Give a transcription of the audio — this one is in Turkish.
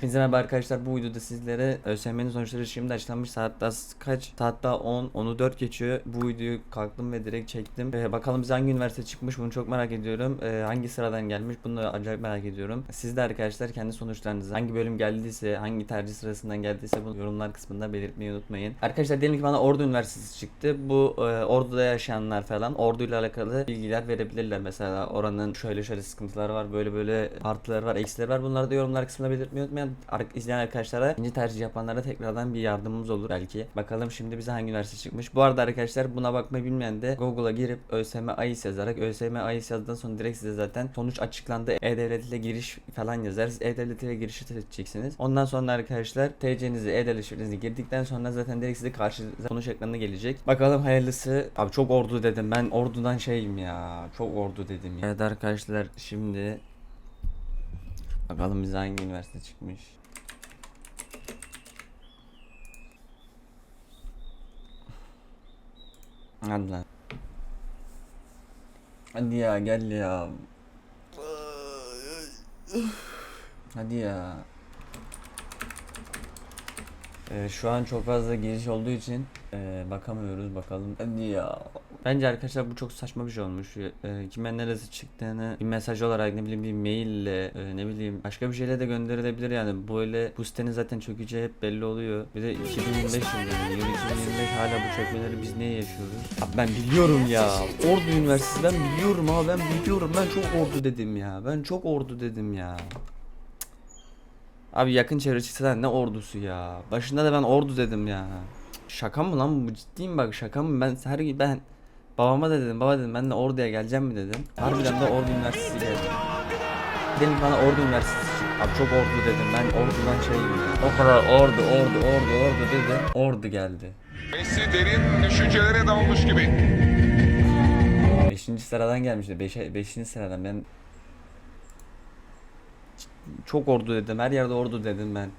Hepinize merhaba arkadaşlar. Bu videoda sizlere ÖSYM'nin sonuçları şimdi açıklanmış. Saat daha kaç? Saat daha 10. 10'u 4 geçiyor. Bu videoyu kalktım ve direkt çektim. Ee, bakalım bize hangi üniversite çıkmış bunu çok merak ediyorum. Ee, hangi sıradan gelmiş bunu da acayip merak ediyorum. Siz de arkadaşlar kendi sonuçlarınızı hangi bölüm geldiyse, hangi tercih sırasından geldiyse bunu yorumlar kısmında belirtmeyi unutmayın. Arkadaşlar diyelim ki bana Ordu Üniversitesi çıktı. Bu e, Ordu'da yaşayanlar falan Ordu ile alakalı bilgiler verebilirler. Mesela oranın şöyle şöyle sıkıntıları var, böyle böyle artıları var, eksileri var. Bunları da yorumlar kısmında belirtmeyi unutmayın. İzleyen arkadaşlara, ikinci tercih yapanlara tekrardan bir yardımımız olur belki. Bakalım şimdi bize hangi üniversite çıkmış. Bu arada arkadaşlar buna bakmayı bilmeyen de Google'a girip ÖSYM AIS yazarak ÖSYM AIS yazdıktan sonra direkt size zaten sonuç açıklandı. E-Devlet ile giriş falan yazar. Siz E-Devlet ile girişi seçeceksiniz. Ondan sonra arkadaşlar TC'nizi, E-Devlet şifrenizi girdikten sonra zaten direkt size karşınıza sonuç ekranına gelecek. Bakalım hayırlısı. Abi çok ordu dedim. Ben ordudan şeyim ya. Çok ordu dedim ya. Evet arkadaşlar şimdi Bakalım bize hangi üniversite çıkmış. Hadi lan. Hadi ya gel ya. Hadi ya. Ee, şu an çok fazla giriş olduğu için e, bakamıyoruz bakalım. Hadi ya. Bence arkadaşlar bu çok saçma bir şey olmuş. E, kime neresi çıktığını bir mesaj olarak ne bileyim bir maille e, ne bileyim başka bir şeyle de gönderilebilir yani. Böyle bu sitenin zaten çökeceği hep belli oluyor. Bir de 2025 yılı yani. Yıl 2025 hala bu çökmeleri biz niye yaşıyoruz? Abi ben biliyorum ya. Ordu Üniversitesi ben biliyorum abi ben biliyorum. Ben çok ordu dedim ya. Ben çok ordu dedim ya. Abi yakın çevre çıksa ne ordusu ya. Başında da ben ordu dedim ya. Şaka mı lan bu ciddiyim bak şaka mı ben her ben babama da dedim baba dedim ben de orduya geleceğim mi dedim. Harbiden de ordu üniversitesi geldi. Dedim bana ordu üniversitesi. Abi çok ordu dedim ben ordudan ya. O kadar ordu ordu ordu ordu dedim. Ordu geldi. Messi derin düşüncelere dalmış gibi. Beşinci sıradan gelmişti. Beşe, beşinci sıradan ben çok ordu dedim. Her yerde ordu dedim ben.